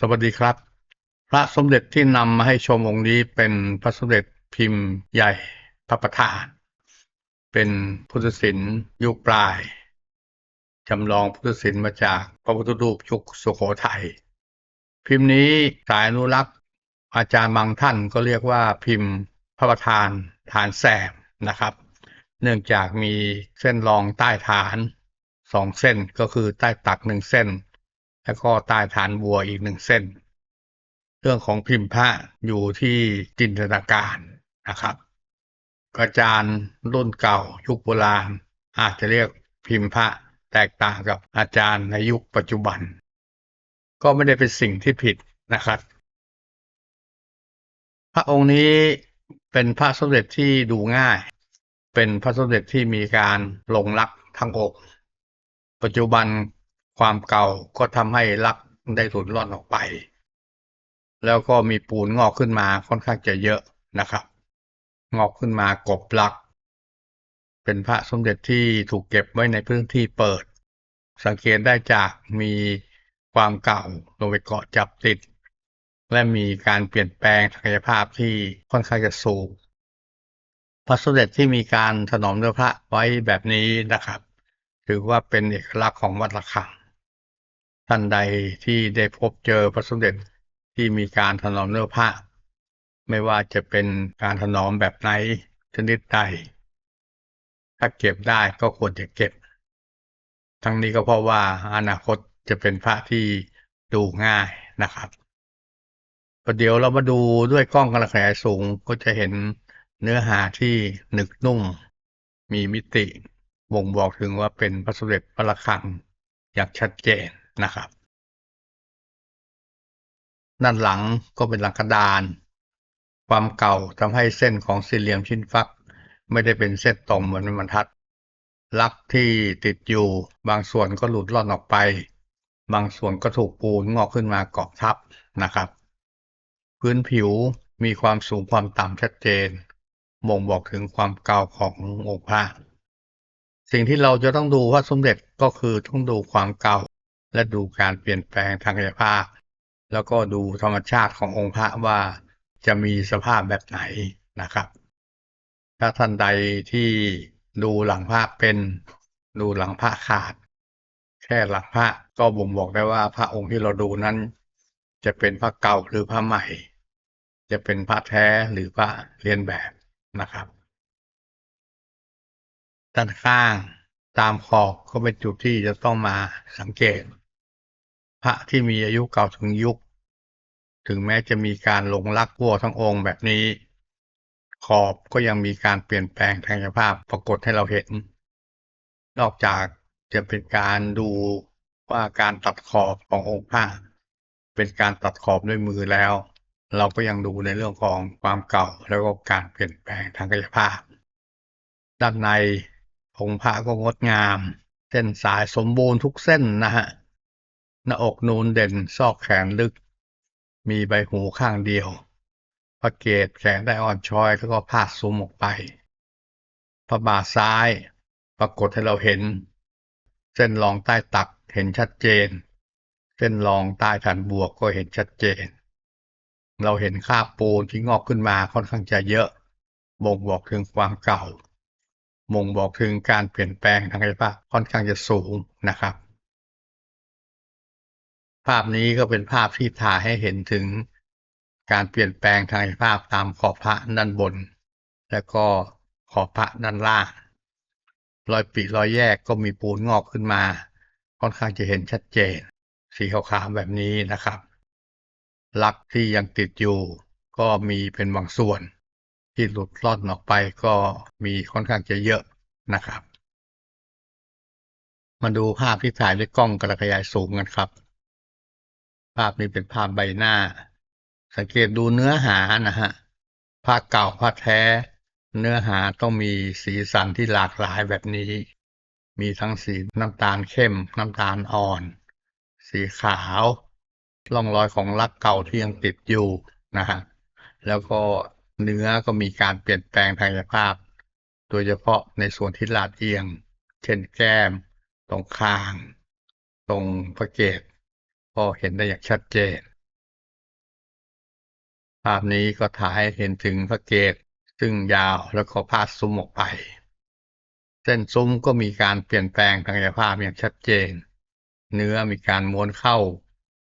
สวัสดีครับ พระสมเด็จที่นำมาให้ชมองค์นี้เป็นพระสมเด็จพิมพ์ใหญ่พระประธาน เป็นพุทธศิลป์ยุคปลายจำลองพุทธศิลป์มาจากพระพุทธรูปยุคสุโขทัยพิมพ์นี้สายอนุรักษ์อาจารย์บางท่านก็เรียกว่าพิมพ์พระประธานฐานแสบนะครับ เนื่องจากมีเส้นรองใต้ฐานสองเส้นก็คือใต้ตักหนึ่งเส้น แล้วก็ใต้ฐานบัวอีกหนึ่งเส้น เรื่องของพิมพ์พระอยู่ที่จินตนาการนะครับอาจารย์รุ่นเก่ายุคโบราณ อาจจะเรียกพิมพ์พระแตกต่างกับอาจารย์ในยุคปัจจุบัน ก็ไม่ได้เป็นสิ่งที่ผิดนะครับ พระองค์นี้เป็นพระสมเด็จที่ดูง่าย เป็นพระสมเด็จที่มีการลงรักทั้งอก ปัจจุบัน ความเก่าก็ทำให้รักได้หลุดร่อนออกไป แล้วก็มีปูนงอกขึ้นมาค่อนข้างจะเยอะนะครับ งอกขึ้นมากบลัก เป็นพระสมเด็จที่ถูกเก็บไว้ในพื้นที่เปิด สังเกตได้จากมีความเก่าลงไปเกาะจับติด และมีการเปลี่ยนแปลงศักยภาพที่ค่อนข้างจะสูงพระสมเด็จที่มีการถนอมเนื้อพระไว้แบบนี้นะครับ ถือว่าเป็นเอกลักษณ์ของวัดระฆัง ท่านใดที่ได้พบเจอพระสมเด็จที่มีการถนอมเนื้อพระไม่ว่าจะเป็นการถนอมแบบไหนชนิดใด ถ้าเก็บได้ก็ควรจะเก็บ ทั้งนี้ก็เพราะว่าอนาคตจะเป็นพระที่ดูง่ายนะครับประเดี๋ยวเรามาดูด้วยกล้องกระขยายสูงก็จะเห็นเนื้อหาที่หนึกนุ่ม มีมิติบ่งบอกถึงว่าเป็นพระสมเด็จพระระฆังอย่างชัดเจน นะครับ ด้านหลังก็เป็นหลังกระดาน ความเก่าทำให้เส้นของสี่เหลี่ยมชิ้นฟัก ไม่ได้เป็นเส้นตรงเหมือนบรรทัด ลักที่ติดอยู่บางส่วนก็หลุดล่อนออกไป บางส่วนก็ถูกปูนงอกขึ้นมาเกาะทับนะครับ พื้นผิวมีความสูงความต่ำชัดเจนบ่งบอกถึงความเก่าขององค์พระสิ่งที่เราจะต้องดูว่าสมเด็จก็คือต้องดูความเก่า และดูการเปลี่ยนแปลงทางกายภาพ แล้วก็ดูธรรมชาติขององค์พระว่าจะมีสภาพแบบไหนนะครับ ถ้าท่านใดที่ดูหลังพระเป็นดูหลังพระขาด แค่หลังพระก็บ่งบอกได้ว่าพระองค์ที่เราดูนั้น จะเป็นพระเก่าหรือพระใหม่ จะเป็นพระแท้หรือพระเรียนแบบนะครับด้านข้างตามขอบก็เป็นจุดที่จะต้องมาสังเกต พระที่มีอายุเก่าถึงยุค ถึงแม้จะมีการลงลักวัวทั้งองค์แบบนี้ ขอบก็ยังมีการเปลี่ยนแปลงทางกายภาพปรากฏให้เราเห็น นอกจากจะเป็นการดูว่าการตัดขอบขององค์พระเป็นการตัดขอบด้วยมือแล้ว เราก็ยังดูในเรื่องของความเก่าแล้วก็การเปลี่ยนแปลงทางกายภาพ ด้านในองค์พระก็งดงาม เส้นสายสมบูรณ์ทุกเส้นนะฮะ หน้าอกนูนเด่นซอกแขนลึก มีใบหูข้างเดียวพระเกศแขนได้อ่อนช้อยแล้วก็พาดซุ้มออกไปพระบาทซ้าย ปรากฏให้เราเห็น เส้นรองใต้ตักเห็นชัดเจน เส้นรองใต้ฐานบวกก็เห็นชัดเจน เราเห็นคราบปูนที่งอกขึ้นมาค่อนข้างจะเยอะบ่งบอกถึงความเก่าบ่งบอกถึงการเปลี่ยนแปลงทางกายภาพค่อนข้างจะสูงนะครับ ภาพนี้ก็เป็นภาพที่ถ่ายให้เห็นถึงการเปลี่ยนแปลงทางภาพตามขอบพระด้านบน และก็ขอบพระด้านล่างรอยปีรอยแยกก็มีปูนงอกขึ้นมา ค่อนข้างจะเห็นชัดเจน สีขาวๆแบบนี้นะครับ ลักที่ยังติดอยู่ ก็มีเป็นบางส่วน ที่หลุดลอนออกไปก็มีค่อนข้างจะเยอะนะครับ มาดูภาพที่ถ่ายด้วยกล้องกระขยายสูงกันครับ ภาพนี้เป็นภาพใบหน้า สังเกตดูเนื้อหานะฮะผ้าเก่าผ้าแท้ เนื้อหาต้องมีสีสันที่หลากหลายแบบนี้ มีทั้งสีน้ำตาลเข้ม น้ำตาลอ่อน สีขาวร่องรอยของลักเก่าที่ยังติดอยู่นะฮะแล้วก็เนื้อก็มีการเปลี่ยนแปลงทางกายภาพ โดยเฉพาะในส่วนที่ลาดเอียง เช่นแก้ม ตรงคาง ตรงพระเกศ ก็เห็นได้อย่างชัดเจน ภาพนี้ก็ถ่ายให้เห็นถึงพระเกศซึ่งยาวแล้วก็พาดซุ้มออกไป เส้นซุ้มก็มีการเปลี่ยนแปลงทางกายภาพอย่างชัดเจน เนื้อมีการม้วนเข้า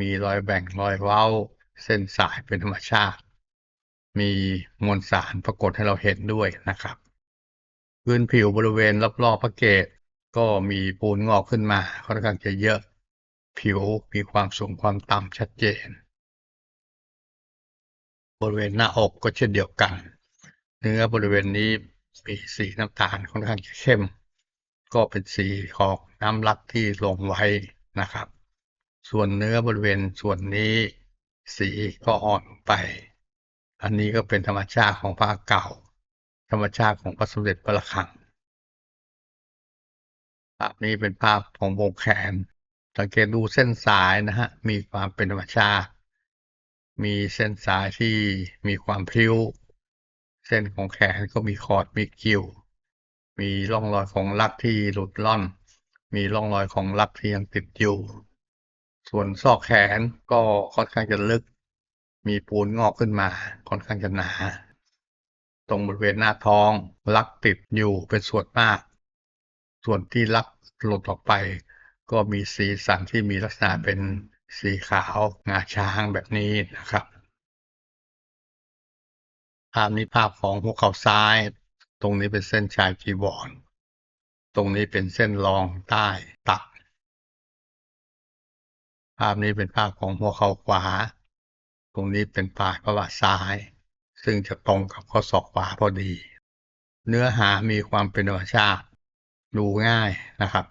มีรอยแบ่งรอยเว้า เส้นสายเป็นธรรมชาติ มีมวลสารปรากฏให้เราเห็นด้วยนะครับพื้นผิวบริเวณรอบๆพระเกศก็มีปูนงอกขึ้นมาค่อนข้างจะเยอะ ผิวมีความสูงความต่ำชัดเจน บริเวณหน้าอกก็เช่นเดียวกัน เนื้อบริเวณนี้มีสีน้ำตาลค่อนข้างเข้ม ก็เป็นสีของน้ำลักที่ลงไว้นะครับ ส่วนเนื้อบริเวณส่วนนี้สีก็อ่อนไป อันนี้ก็เป็นธรรมชาติของพระเก่า ธรรมชาติของพระสมเด็จพระระฆังภาพนี้เป็นภาพของวงแขน สังเกตดูเส้นสายนะฮะ มีความเป็นธรรมชาติ มีเส้นสายที่มีความพริ้ว เส้นของแขนก็มีคอร์ดมีกิ่วมีร่องรอยของลักที่หลุดล่อน มีร่องรอยของลักที่ยังติดอยู่ ส่วนซอกแขนก็ค่อนข้างจะลึก มีปูนงอกขึ้นมาค่อนข้างจะหนา ตรงบริเวณหน้าท้องลักติดอยู่เป็นส่วนมาก ส่วนที่ลักหลุดออกไป ก็มีสีสันที่มีลักษณะเป็นสีขาวงาช้างแบบนี้นะครับ ภาพนี้ภาพของหัวเข่าซ้าย ตรงนี้เป็นเส้นชายจีวร ตรงนี้เป็นเส้นรองใต้ตัก ภาพนี้เป็นภาพของหัวเข่าขวา ตรงนี้เป็นปลายพระบาทซ้าย ซึ่งจะตรงกับข้อศอกขวาพอดี เนื้อหามีความเป็นธรรมชาติดูง่ายนะครับ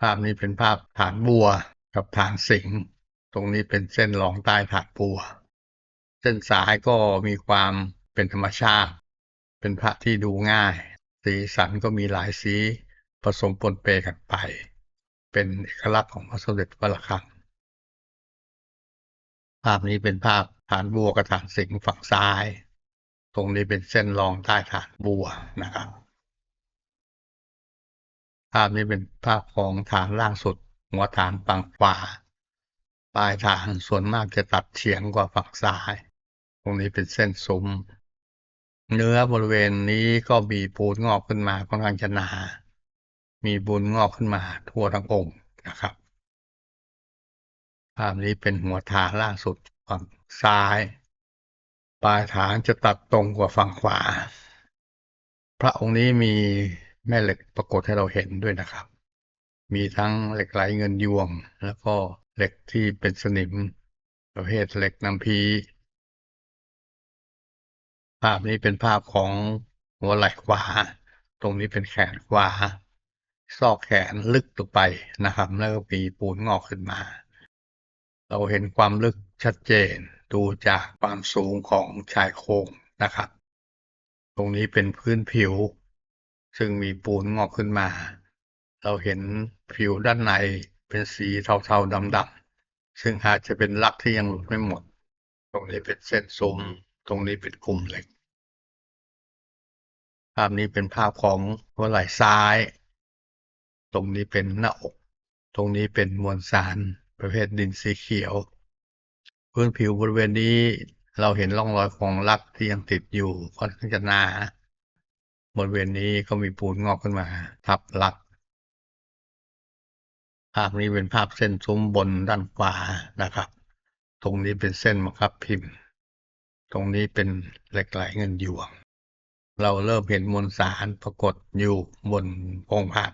ภาพนี้เป็นภาพฐานบัวกับฐานสิงตรงนี้เป็นเส้นรองใต้ฐานบัว เส้นสายก็มีความเป็นธรรมชาติ เป็นพระที่ดูง่าย สีสันก็มีหลายสีผสมปนเปกันไป เป็นเอกลักษณ์ของพระสมเด็จพระระฆังภาพนี้เป็นภาพฐานบัวกับฐานสิงห์ฝั่งซ้าย ตรงนี้เป็นเส้นรองใต้ฐานบัวนะครับ ภาพนี้เป็นภาพของฐานล่างสุด หัวฐานฝั่งขวา ปลายฐานส่วนมากจะตัดเฉียงกว่าฝั่งซ้าย ตรงนี้เป็นเส้นซุ้ม เนื้อบริเวณนี้ก็มีปูนงอกขึ้นมาค่อนข้างจะหนา มีปูนงอกขึ้นมาทั่วทั้งองค์นะครับ ภาพนี้เป็นหัวฐานล่างสุดฝั่งซ้าย ปลายฐานจะตัดตรงกว่าฝั่งขวา พระองค์นี้มี แม่เหล็กปรากฏให้เราเห็นด้วยนะครับ มีทั้งเหล็กไหลเงินยวง แล้วก็เหล็กที่เป็นสนิม ประเภทเหล็กน้ำพี ภาพนี้เป็นภาพของหัวไหล่ขวา ตรงนี้เป็นแขนขวา ซอกแขนลึกลงไปนะครับ แล้วก็มีปูนงอกขึ้นมา เราเห็นความลึกชัดเจนดูจากความสูงของชายโครงนะครับ ตรงนี้เป็นพื้นผิว ซึ่งมีปูนงอกขึ้นมา เราเห็นผิวด้านในเป็นสีเทาๆดำๆซึ่งอาจจะเป็นลักที่ยังหลุดไม่หมด ตรงนี้เป็นเส้นซุ้มตรงนี้เป็นกลุ่มเหล็ก ภาพนี้เป็นภาพของหัวไหล่ซ้าย ตรงนี้เป็นหน้าอก ตรงนี้เป็นมวลสารประเภทดินสีเขียว พื้นผิวบริเวณนี้เราเห็นร่องรอยของลักที่ยังติดอยู่ค่อนข้างจะหนา บริเวณนี้ก็มีปูนงอกขึ้นมาทับหลัก ภาพนี้เป็นภาพเส้นซุ้มบนด้านขวานะครับ ตรงนี้เป็นเส้นมะครับพิมพ์ ตรงนี้เป็นเหล็กไหลเงินหยวง เราเริ่มเห็นมวลสารปรากฏอยู่บนองค์พระ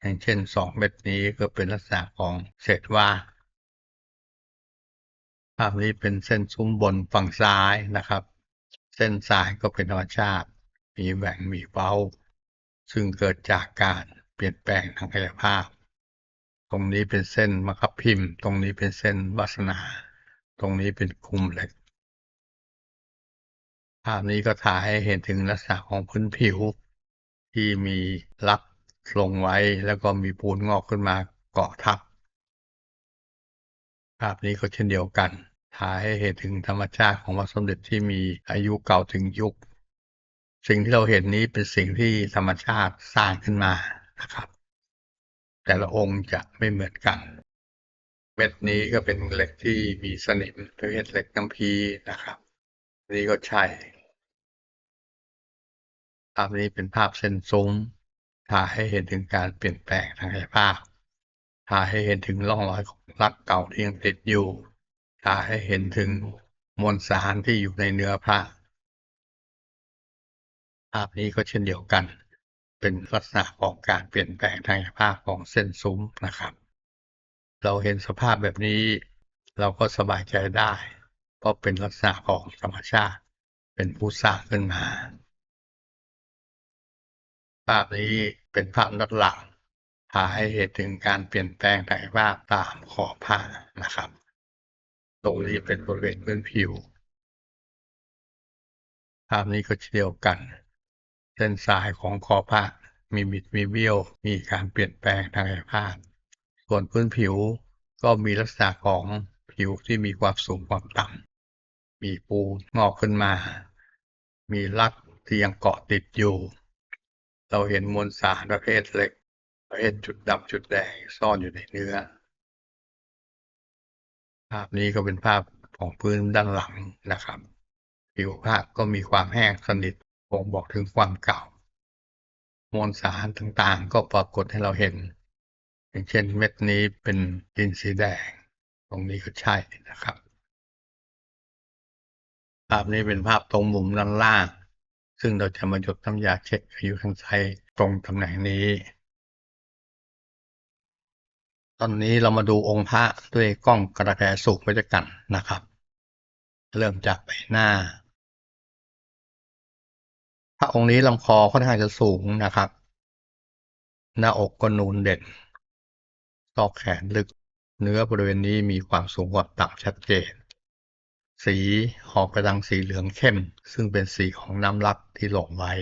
อย่างเช่นสองเม็ดนี้ก็เป็นลักษณะของเศษว่าภาพนี้เป็นเส้นซุ้มบนฝั่งซ้ายนะครับ เส้นสายก็เป็นธรรมชาติ มีแหว่งมีเว้าซึ่งเกิดจากการเปลี่ยนแปลงทางกายภาพ ตรงนี้เป็นเส้นมะครับพิมพ์ ตรงนี้เป็นเส้นวาสนา ตรงนี้เป็นคุมเหล็ก ภาพนี้ก็ถ่ายให้เห็นถึงลักษณะของพื้นผิว ที่มีลักลงไว้แล้วก็มีปูนงอกขึ้นมาเกาะทับ ภาพนี้ก็เช่นเดียวกันถ่ายให้เห็นถึงธรรมชาติของพระสมเด็จที่มีอายุเก่าถึงยุค สิ่งที่เราเห็นนี้เป็นสิ่งที่ธรรมชาติสร้างขึ้นมานะครับ แต่ละองค์จะไม่เหมือนกัน เม็ดนี้ก็เป็นเหล็กที่มีสนิมประเภทเหล็กน้ำพีนะครับ นี่ก็ใช่ภาพนี้เป็นภาพเส้นซุ้มถ่ายให้เห็นถึงการเปลี่ยนแปลงทางกายภาพถ่ายให้เห็นถึงร่องรอยของรักเก่าที่ยังติดอยู่ถ่ายให้เห็นถึงมวลสารที่อยู่ในเนื้อพระ ภาพนี้ก็เช่นเดียวกัน เป็นลักษณะของการเปลี่ยนแปลงทางภาพของเส้นซุ้มนะครับ เราเห็นสภาพแบบนี้ เราก็สบายใจได้ เพราะเป็นลักษณะของธรรมชาติ เป็นผู้สร้างขึ้นมา ภาพนี้เป็นภาพด้านหลังพาให้เห็นถึงการเปลี่ยนแปลงทางภาพตามขอบผ้านะครับ ตรงนี้เป็นบริเวณพื้นผิว ภาพนี้ก็เช่นเดียวกัน เส้นสายของขอผ้ามีบิดมีเบี้ยว มีการเปลี่ยนแปลงทางกายภาพ ส่วนพื้นผิวก็มีลักษณะของผิวที่มีความสูงความต่ำมีปูงอกขึ้นมา มีลักที่ยังเกาะติดอยู่ เราเห็นมวลสารประเภทเหล็ก ประเภทจุดดำจุดแดงซ่อนอยู่ในเนื้อ ภาพนี้ก็เป็นภาพของพื้นด้านหลังนะครับ ผิวภาพก็มีความแห้งสนิท บ่งบอกถึงความเก่า มวลสารต่างๆ ก็ปรากฏให้เราเห็น อย่างเช่นเม็ดนี้เป็นดินสีแดง ตรงนี้ก็ใช่นะครับ ภาพนี้เป็นภาพตรงมุมด้านล่าง ซึ่งเราจะมาหยดน้ำยาเช็คอายุทางไซตรงตำแหน่งนี้ ตอนนี้เรามาดูองค์พระด้วยกล้องกระแสสูบไว้ด้วยกันนะครับ เริ่มจากใบหน้า พระองค์นี้ลำคอค่อนข้างจะสูงนะครับ หน้าอกก็นูนเด่นซอกแขนลึก เนื้อบริเวณนี้มีความสูงกว่าต่ำชัดเจน สีออกไปทางสีเหลืองเข้ม ซึ่งเป็นสีของน้ำลักที่หลงไว้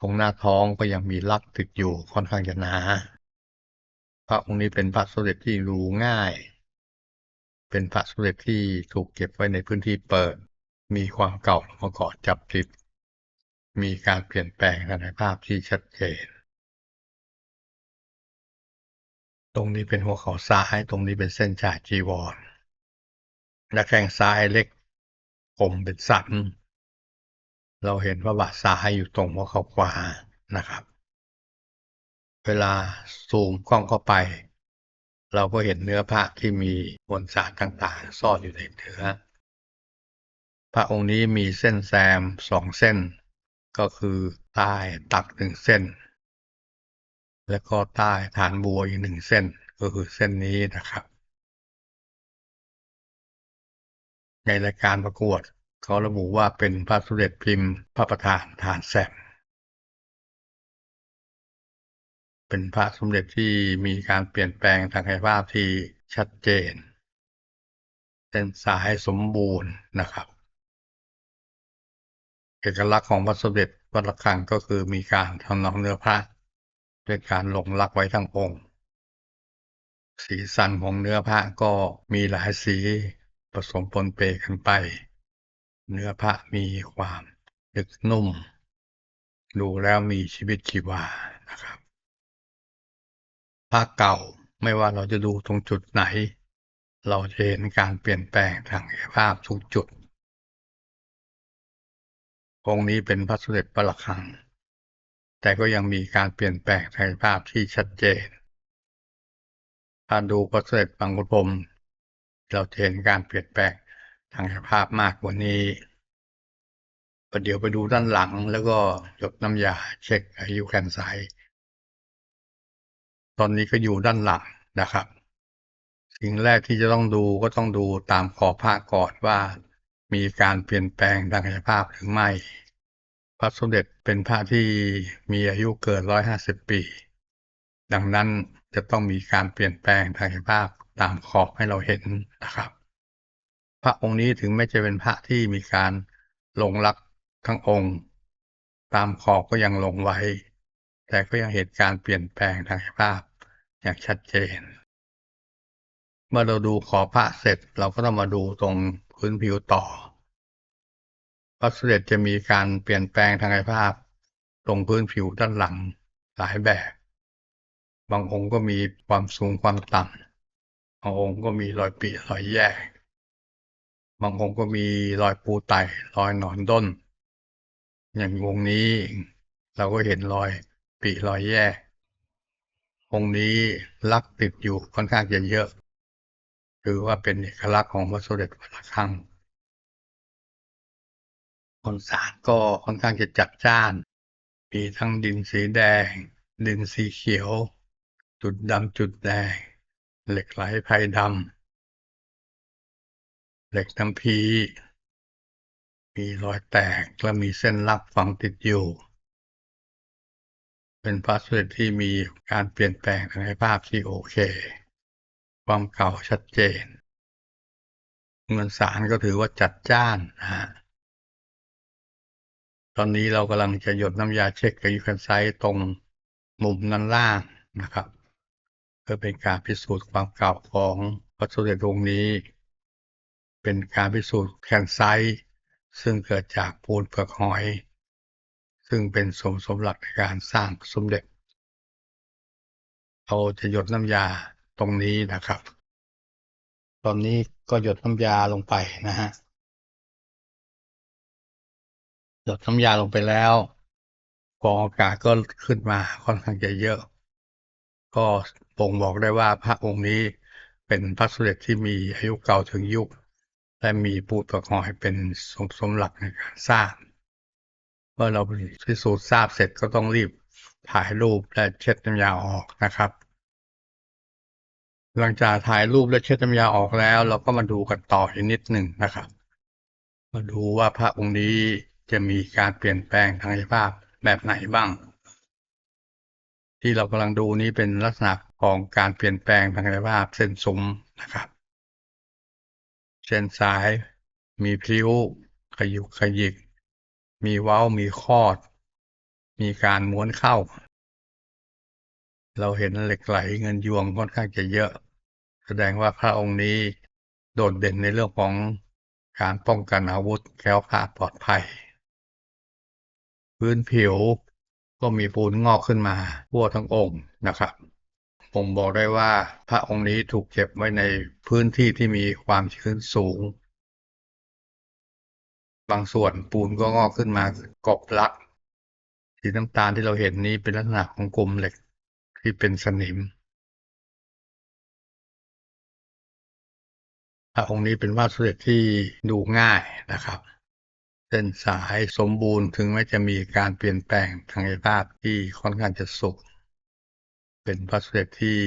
ตรงหน้าท้องก็ยังมีลักติดอยู่ค่อนข้างจะหนาพระองค์นี้เป็นพระสมเด็จที่รู้ง่าย เป็นพระสมเด็จที่ถูกเก็บไว้ในพื้นที่เปิด มีความเก่ามาก่อนจับติด มีการเปลี่ยนแปลงทางภาพที่ชัดเจน ตรงนี้เป็นหัวเข่าซ้าย ตรงนี้เป็นเส้นจ่ายจีวร และแข้งซ้ายเล็กคมเป็นสัน เราเห็นว่าบาทซ้ายอยู่ตรงหัวเข่าขวานะครับ เวลาซูมกล้องเข้าไป เราก็เห็นเนื้อพระที่มีมวลสารต่างๆ ซ่อนอยู่ในเนื้อพระองค์นี้มีเส้นแซมสองเส้น ก็คือใต้ตักหนึ่งเส้น และก็ใต้ฐานบัวอีกหนึ่งเส้น ก็คือเส้นนี้นะครับ ในรายการประกวดเขาระบุว่าเป็นพระสมเด็จพิมพ์พระประธานฐานแซมเป็นพระสมเด็จที่มีการเปลี่ยนแปลงทางกายภาพที่ชัดเจน เส้นสายสมบูรณ์นะครับ อกลักษณ์ของพระสมเด็จวัดระฆังก็คือมีการทำนองเนื้อพระด้วยการลงลักไว้ทั้งองค์ สีสันของเนื้อพระก็มีหลายสีผสมปนเปกันไป เนื้อพระมีความนึกนุ่ม ดูแล้วมีชีวิตชีวานะครับพระเก่าไม่ว่าเราจะดูตรงจุดไหน เราจะเห็นการเปลี่ยนแปลงทางกายภาพทุกจุด องค์นี้เป็นพระสมเด็จพระระฆัง แต่ก็ยังมีการเปลี่ยนแปลงทางภาพที่ชัดเจน ถ้าดูพระสมเด็จบางขุนพรมเราจะเห็นการเปลี่ยนแปลงทางภาพมากกว่านี้ประเดี๋ยวไปดูด้านหลังแล้วก็หยดน้ำยาเช็คอายุแขนซ้ายตอนนี้ก็อยู่ด้านหลังนะครับ สิ่งแรกที่จะต้องดูก็ต้องดูตามขอบผ้าก่อนว่า มีการเปลี่ยนแปลงทางกายภาพหรือไม่ พระสมเด็จเป็นพระที่มีอายุเกินร้อยห้าสิบปี ดังนั้นจะต้องมีการเปลี่ยนแปลงทางกายภาพตามขอบให้เราเห็นนะครับ พระองค์นี้ถึงแม้จะเป็นพระที่มีการลงลักทั้งองค์ ตามขอบก็ยังลงไว้ แต่ก็ยังเห็นการเปลี่ยนแปลงทางกายภาพอย่างชัดเจน เมื่อเราดูขอบพระเสร็จเราก็ต้องมาดูตรง พื้นผิวต่อพระสด็จจะมีการเปลี่ยนแปลงทางกายภาพ ตรงพื้นผิวด้านหลังหลายแบบ บางองค์ก็มีความสูงความต่ำบางองค์ก็มีรอยปีรอยแยก บางองค์ก็มีรอยปูไตรอยหนอนด้น อย่างวงนี้ เราก็เห็นรอยปีรอยแยกองค์นี้ลักติดอยู่ค่อนข้างจะเยอะ ถือว่าเป็นเอกลักษณ์ของพระสมเด็จพระระฆังมนสารก็ค่อนข้างจะจัดจ้าน มีทั้งดินสีแดง ดินสีเขียว จุดดำจุดแดง เหล็กไหลไพรดำเหล็กน้ำพี มีรอยแตกและมีเส้นลับฝังติดอยู่ เป็นพระสมเด็จที่มีการเปลี่ยนแปลงทางภาพที่โอเค ความเก่าชัดเจนเงินสารก็ถือว่าจัดจ้านนะฮะตอนนี้เรากำลังจะหยดน้ำยาเช็คกับยูคันไซต์ตรงมุมนั้นล่างนะครับเพื่อเป็นการพิสูจน์ความเก่าของพระสมเด็จองนี้ เป็นการพิสูจน์แคนไซต์ซึ่งเกิดจากปูนเปลือกหอย ซึ่งเป็นสมสมหลักในการสร้างสมเด็จเราจะหยดน้ำยา ตรงนี้นะครับ ตอนนี้ก็หยดน้ำยาลงไปนะฮะหยดน้ำยาลงไปแล้วฟองอากาศก็ขึ้นมาค่อนข้างจะเยอะ ก็บ่งบอกได้ว่าพระองค์นี้เป็นพระสมเด็จที่มีอายุเก่าถึงยุค และมีปูตะหอยเป็นสมสมหลักในการสร้างเมื่อเราพิสูจน์ทราบเสร็จก็ต้องรีบถ่ายรูปและเช็ดน้ำยาออกนะครับ หลังจากถ่ายรูปและเช็ดน้ำยาออกแล้ว เราก็มาดูกันต่ออีกนิดหนึ่งนะครับ มาดูว่าพระองค์นี้จะมีการเปลี่ยนแปลงทางสภาพแบบไหนบ้าง ที่เรากำลังดูนี้เป็นลักษณะของการเปลี่ยนแปลงทางสภาพเส้นซุ้มนะครับเส้นสาย มีพลิ้ว ขยุกขยิก มีเว้ามีคอด มีการม้วนเข้า เราเห็นเหล็กไหลเงินยวงค่อนข้างจะเยอะ แสดงว่าพระองค์นี้โดดเด่นในเรื่องของการป้องกันอาวุธแคล้วคลาดปลอดภัย พื้นผิวก็มีปูนงอกขึ้นมาทั่วทั้งองค์นะครับ ผมบอกได้ว่าพระองค์นี้ถูกเก็บไว้ในพื้นที่ที่มีความชื้นสูง บางส่วนปูนก็งอกขึ้นมากบลัก สีน้ำตาลที่เราเห็นนี้เป็นลักษณะของกลมเหล็กที่เป็นสนิม พระองค์นี้เป็นวาดสมเด็จที่ดูง่ายนะครับเส้นสายสมบูรณ์ถึงแม้จะมีการเปลี่ยนแปลงทางสภาพที่ค่อนข้างจะสูงเป็นพระสมเด็จที่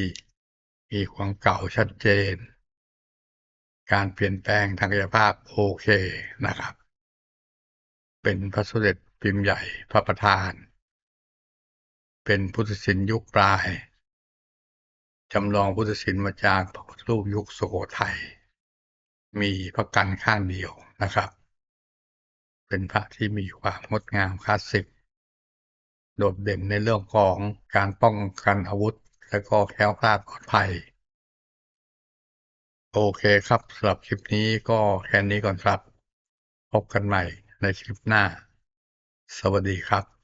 มีความเก่าชัดเจน การเปลี่ยนแปลงทางกายภาพโอเคนะครับ เป็นพระสมเด็จพิมพ์ใหญ่พระประธาน เป็นพุทธศิลป์ยุคปลายจำลองพุทธศิลป์มาจากพระพุทธรูปยุคสุโขทัย มีพระกันข้างเดียวนะครับ เป็นพระที่มีความงดงามคลาสสิก โดดเด่นในเรื่องของการป้องกันอาวุธ และก็แคล้วคลาดปลอดภัย โอเคครับสำหรับคลิปนี้ก็แค่นี้ก่อนครับ พบกันใหม่ในคลิปหน้า สวัสดีครับ